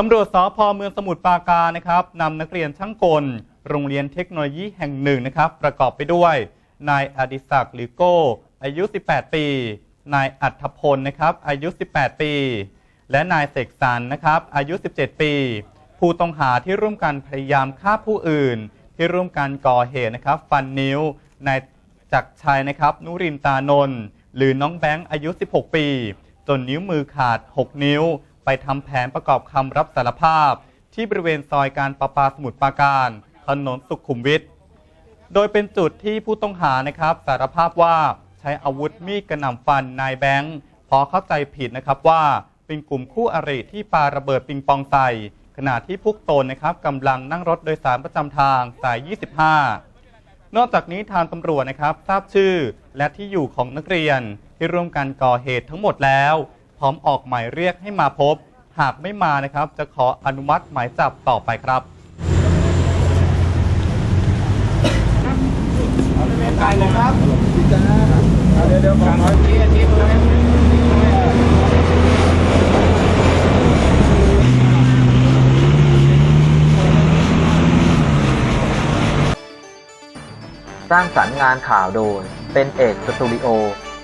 ตำรวจสพเมืองสมุทรปราการนะครับนำนักเรียนช่างกล โรงเรียนเทคโนโลยีแห่งหนึ่งนะครับ ประกอบไปด้วย นายอดิศักดิ์หรือโก้ อายุ 18 ปี นายอัธพลนะครับ อายุ 18 ปี และนายเสกสรรนะครับ อายุ 17 ปี ผู้ต้องหาที่ร่วมกันพยายามฆ่าผู้อื่น ที่ร่วมกันก่อเหตุนะครับ ฟันนิ้วนายจักรชัยนะครับ นุรินตานนท์หรือน้องแบงค์อายุ 16 ปี จนนิ้วมือขาด 6 นิ้ว ไปทำแผนประกอบคำรับสารภาพ ที่บริเวณซอยการประปาสมุทรปราการถนนสุขุมวิทโดยเป็นจุดที่ผู้ต้องหานะครับ สารภาพว่าใช้อาวุธมีดกระหน่ำฟันนายแบงค์พราะเข้าใจผิดนะครับว่าเป็นกลุ่มคู่อริที่ปาระเบิดปิงปองใส่ขณะที่พวกตนนะครับกำลังนั่งรถโดยสารประจำทางสาย 25 นอกจากนี้ทางตำรวจนะครับ ทราบชื่อและที่อยู่ของนักเรียนที่ร่วมกันก่อเหตุทั้งหมดแล้ว พร้อมออกหมายเรียกให้มาพบ หากไม่มานะครับ จะขออนุมัติหมายจับต่อไปครับไกลเลยครับเดี๋ยวเดี๋ยวขอขอชี้ชี้มือให้สร้างสรรค์งานข่าวโดย เป็นเอกสตูดิโอ